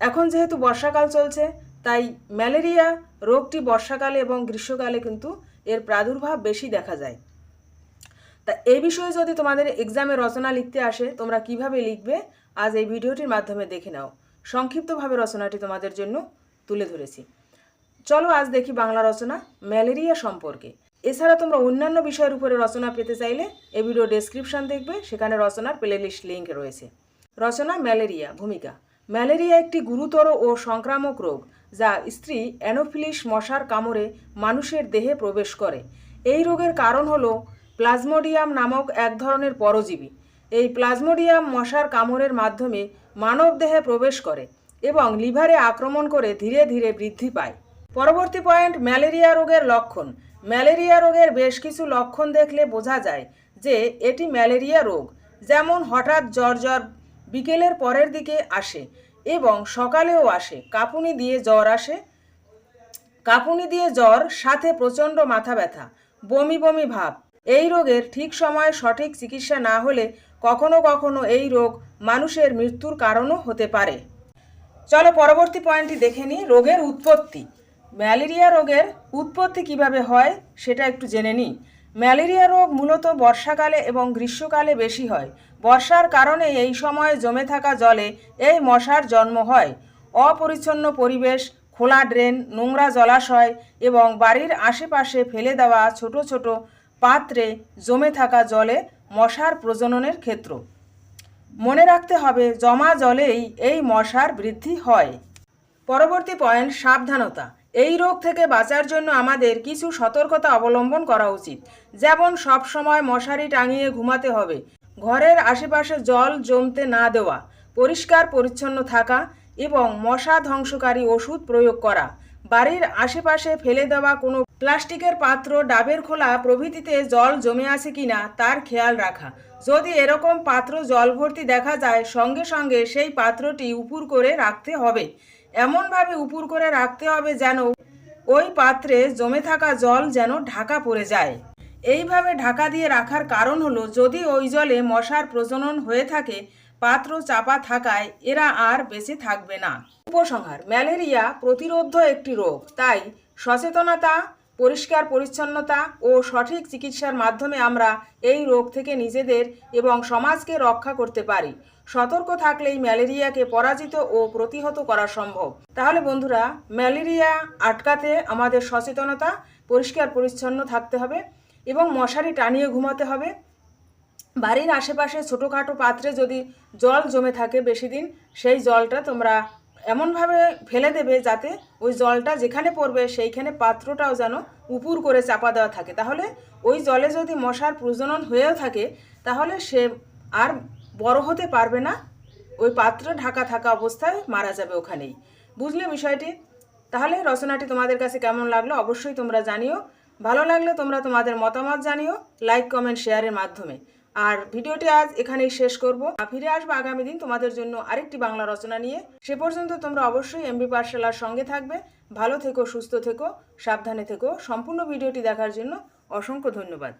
এখন যেহেতু বর্ষাকাল চলছে, তাই ম্যালেরিয়া রোগটি বর্ষাকালে এবং গ্রীষ্মকালে কিন্তু এর প্রাদুর্ভাব বেশি দেখা যায়। তা এই বিষয়ে যদি তোমাদের এক্সামে রচনা লিখতে আসে, তোমরা কীভাবে লিখবে, আজ এই ভিডিওটির মাধ্যমে দেখে নাও। সংক্ষিপ্তভাবে রচনাটি তোমাদের জন্য তুলে ধরেছি। চলো আজ দেখি বাংলা রচনা, ম্যালেরিয়া সম্পর্কে। এছাড়া তোমরা অন্যান্য বিষয়ের উপরে রচনা পেতে চাইলে এই ভিডিও ডেসক্রিপশন দেখবে, সেখানে রচনার প্লেলিস্ট লিঙ্ক রয়েছে। রচনা ম্যালেরিয়া, ভূমিকা। ম্যালেরিয়া একটি গুরুতর ও সংক্রামক রোগ, যা স্ত্রী অ্যানোফিলিস মশার কামড়ে মানুষের দেহে প্রবেশ করে। এই রোগের কারণ হলো প্লাজমোডিয়াম নামক এক ধরনের পরজীবী। এই প্লাজমোডিয়াম মশার কামড়ের মাধ্যমে মানবদেহে প্রবেশ করে এবং লিভারে আক্রমণ করে ধীরে ধীরে বৃদ্ধি পায়। পরবর্তী পয়েন্ট, ম্যালেরিয়া রোগের লক্ষণ। ম্যালেরিয়া রোগের বেশ কিছু লক্ষণ দেখলে বোঝা যায় যে এটি ম্যালেরিয়া রোগ। যেমন হঠাৎ জ্বর জ্বর বিকেলের পরের দিকে আসে এবং সকালেও আসে। কাঁপুনি দিয়ে জ্বর আসে। কাঁপুনি দিয়ে জ্বর, সাথে প্রচণ্ড মাথা ব্যথা, বমি বমি ভাব। এই রোগের ঠিক সময়ে সঠিক চিকিৎসা না হলে কখনো কখনো এই রোগ মানুষের মৃত্যুর কারণও হতে পারে। চলো পরবর্তী পয়েন্টটি দেখে নিই। রোগের উৎপত্তি। ম্যালেরিয়া রোগের উৎপত্তি কীভাবে হয় সেটা একটু জেনে নিই। ম্যালেরিয়া রোগ মূলত বর্ষাকালে এবং গ্রীষ্মকালে বেশি হয়। বর্ষার কারণে এই সময়ে জমে থাকা জলে এই মশার জন্ম হয়। অপরিচ্ছন্ন পরিবেশ, খোলা ড্রেন, নোংরা জলাশয় এবং বাড়ির আশেপাশে ফেলে দেওয়া ছোট ছোট পাত্রে জমে থাকা জলে মশার প্রজননের ক্ষেত্র। মনে রাখতে হবে, জমা জলেই এই মশার বৃদ্ধি হয়। পরবর্তী পয়েন্ট সাবধানতা। এই রোগ থেকে বাঁচার জন্য আমাদের কিছু সতর্কতা অবলম্বন করা উচিত। যেমন সব সময় মশারি টাঙিয়ে ঘুমাতে হবে, ঘরের আশেপাশে জল জমতে না দেওয়া, পরিষ্কার পরিচ্ছন্ন থাকা এবং মশা ধ্বংসকারী ওষুধ প্রয়োগ করা। বাড়ির আশেপাশে ফেলে দেওয়া কোনো প্লাস্টিকের পাত্র, ডাবের খোলা প্রভৃতিতে জল জমে আছে কিনা তার খেয়াল রাখা। যদি এরকম পাত্র জল ভর্তি দেখা যায়, সঙ্গে সঙ্গে সেই পাত্রটি উপুর করে রাখতে হবে। এমনভাবে উপুর করে রাখতে হবে যেন ওই পাত্রে জমে থাকা জল যেন ঢাকা পড়ে যায়। এইভাবে ঢাকা দিয়ে রাখার কারণ হলো, যদি ওই জলে মশার প্রজনন হয়ে থাকে, পাত্র চাপা থাকায় এরা আর বেঁচে থাকবে না। উপসংহার, ম্যালেরিয়া প্রতিরোধ একটি রোগ, তাই সচেতনতা পরিষ্কার পরিচ্ছন্নতা ও সঠিক চিকিৎসার মাধ্যমে আমরা এই রোগ থেকে নিজেদের এবং সমাজকে রক্ষা করতে পারি। সতর্ক থাকলেই ম্যালেরিয়াকে পরাজিত ও প্রতিহত করা সম্ভব। তাহলে বন্ধুরা, ম্যালেরিয়া আটকাতে আমাদের সচেতনতা, পরিষ্কার পরিচ্ছন্ন থাকতে হবে এবং মশারি টানিয়ে ঘুমাতে হবে। বাড়ির আশেপাশে ছোটোখাটো পাত্রে যদি জল জমে থাকে বেশি দিন, সেই জলটা তোমরা এমনভাবে ফেলে দেবে যাতে ওই জলটা যেখানে পড়বে সেইখানে পাত্রটাও যেন উপুর করে চাপা দেওয়া থাকে। তাহলে ওই জলে যদি মশার প্রজনন হয়েও থাকে, তাহলে সে আর বড় হতে পারবে না। ওই পাত্র ঢাকা থাকা অবস্থায় মারা যাবে ওখানেই। বুঝলে বিষয়টি? তাহলে রচনাটি তোমাদের কাছে কেমন লাগল অবশ্যই তোমরা জানিও। ভালো লাগলে তোমরা তোমাদের মতামত জানিও। লাইক, কমেন্ট, শেয়ারের মাধ্যমে। আর ভিডিওটি আজ এখানেই শেষ করব। ফিরে আসব আগামী দিন তোমাদের জন্য আরেকটি বাংলা রচনা নিয়ে। সে পর্যন্ত তোমরা অবশ্যই এমবি পাঠশালার সঙ্গে থাকবে। ভালো থেকো, সুস্থ থেকো, সাবধানে থেকো। সম্পূর্ণ ভিডিওটি দেখার জন্য অসংখ্য ধন্যবাদ।